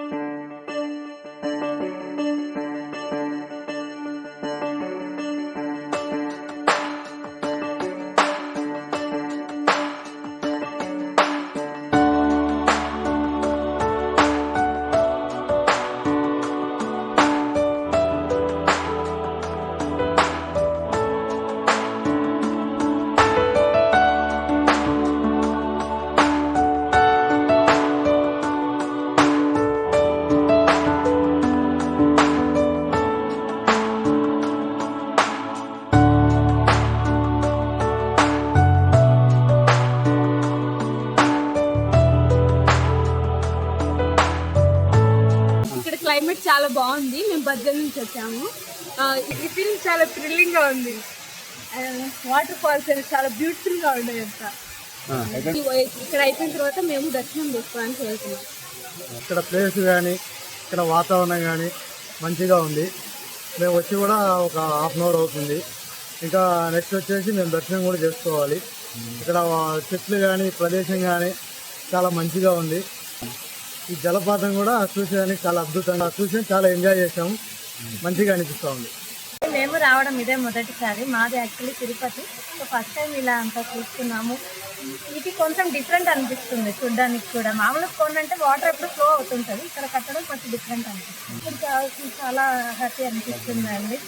ఇక్కడ క్లైమేట్ చాలా బాగుంది. మేము బద్దెల నుంచి వచ్చాము. ఈ ఫీల్ చాలా థ్రిల్లింగ్గా ఉంది వాటర్ ఫాల్స్ అనేవి చాలా బ్యూటిఫుల్గా ఉన్నాయి అంత. ఇక్కడ అయిపోయిన తర్వాత మేము దర్శనం చేసుకోవడానికి వెళ్తున్నాం. ఇక్కడ ప్లేస్ కానీ ఇక్కడ వాతావరణం కానీ మంచిగా ఉంది. మేము వచ్చి కూడా ఒక హాఫ్ అన్ అవర్ అవుతుంది. ఇంకా నెక్స్ట్ వచ్చేసి మేము దర్శనం కూడా చేసుకోవాలి. ఇక్కడ చెట్లు కానీ ప్రదేశం కానీ చాలా మంచిగా ఉంది. ఈ జలపాతం కూడా చూసేదానికి చాలా అద్భుతంగా చూసి చాలా ఎంజాయ్ చేసాము మంచిగా అనిపిస్తూ ఉంది. మేము రావడం ఇదే మొదటిసారి. మాది actually Tirupati. So first time ఇలా అంతా చూస్తున్నాము. ఇది కొంచెం డిఫరెంట్ అనిపిస్తుంది చూడడానికి కూడా. మామూలుగా కొండ అంటే వాటర్ ఎప్పుడు ఫ్లో అవుతుంటుంది. ఇక్కడ కట్టడం కొంచెం డిఫరెంట్ అనిపిస్తుంది. చాలా హ్యాపీ అనిపిస్తుంది అండి